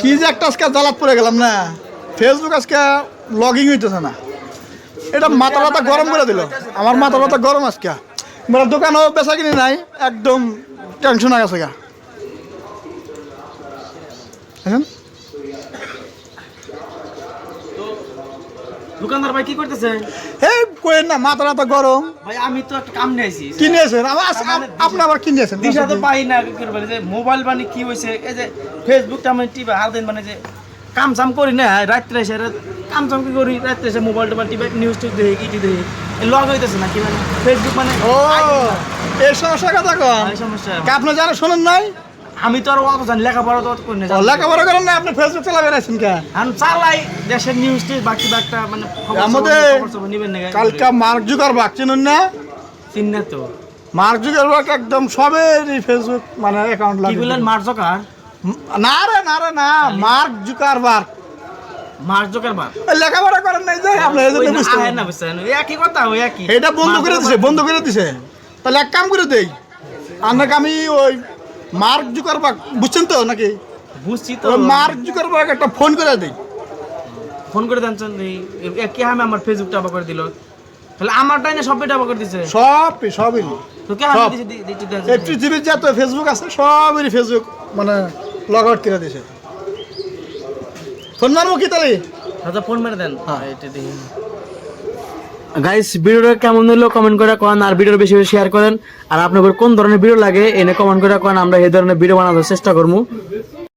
কি যে একটা আজকে জ্বালাত পড়ে গেলাম না? ফেসবুক আজকে লগিং হইতেছে না। এটা মাথা ব্যথা গরম করে দিল। আমার মাথা ব্যথা গরম আজকে। মানে দোকানও বেচা কিনি নাই একদম টেনশন আছে গা? দোকানদার ভাই কি করতেছে? এই কোয়েন না মাথা ব্যথা গরম। ভাই আমি তো একটা কাম নিয়েছি কি নিয়েছেন আমার আপনি আবার কি নিয়েছেন দিশা তো পাই না কি করবে? যে মোবাইল মানে কি হয়েছে এই যে ফেসবুকটা আমি টিপে হাল দিন মানে যে কাম চাম করি না রাত্রে এসে কাম চাম কি করি? রাত্রে এসে মোবাইল টোবাইল টিপে নিউজ টিউজ দেখি ইটি দেখি। লগ হইতেছে না কি মানে? ফেসবুক মানে ও এই সমস্যার কথা কন। এই সমস্যা। কা আপনি জানা শোনেন নাই? আমি তো আর অত জানি লেখাপড়া তো করি না লেখাপড়া করেন না। আপনি ফেসবুক চালাবেন আছেন কে আমি চালাই দেশের নিউজ টিউজ বাকি বাকটা মানে খবর আমাদের না কালকা মার্ক জুকার বাক চিনুন না? চিন্না তো। মার্ক জুকার বাক একদম সবেরই ফেসবুক মানে অ্যাকাউন্ট কি লাগে বললেন মার্জকার না রে না রে না মার্ক জুকার বাক মার্জকার বার লেখাপড়া করেন নাই যে আপনি এই জন্য বুঝতে পারেন। না বুঝছেন একই কথা ওই একই। এটা বন্ধ করে দিছে বন্ধ করে দিছে। তাহলে এক কাম করে দেই। আপনাকে আমি ওই মার্ক জুকার বাক বুঝছেন তো নাকি? বুঝছি তো। মার্ক জুকার বাক একটা ফোন করে দেই। ফোন করে দেন কি আমি আমার ফেসবুকটা আবার করে দিল? তাহলে আমারটাই না সবটা আবার করে দিছে? সব সবই। তো কে সব। দিছি পৃথিবীর যত ফেসবুক আছে? সবেরই ফেসবুক মানে লগ আউট করে দিছে। ফোন মারবো কি তাহলে? দাদা ফোন মেরে দেন। হ্যাঁ। এটা দেখি গাইস ভিডিওটা কেমন হলো কমেন্ট করে করেন আর ভিডিও বেশি বেশি শেয়ার করেন। আর আপনাদের কোন ধরনের ভিডিও লাগে, এনে কমেন্ট করে করেন আমরা এই ধরনের ভিডিও বানানোর চেষ্টা করব।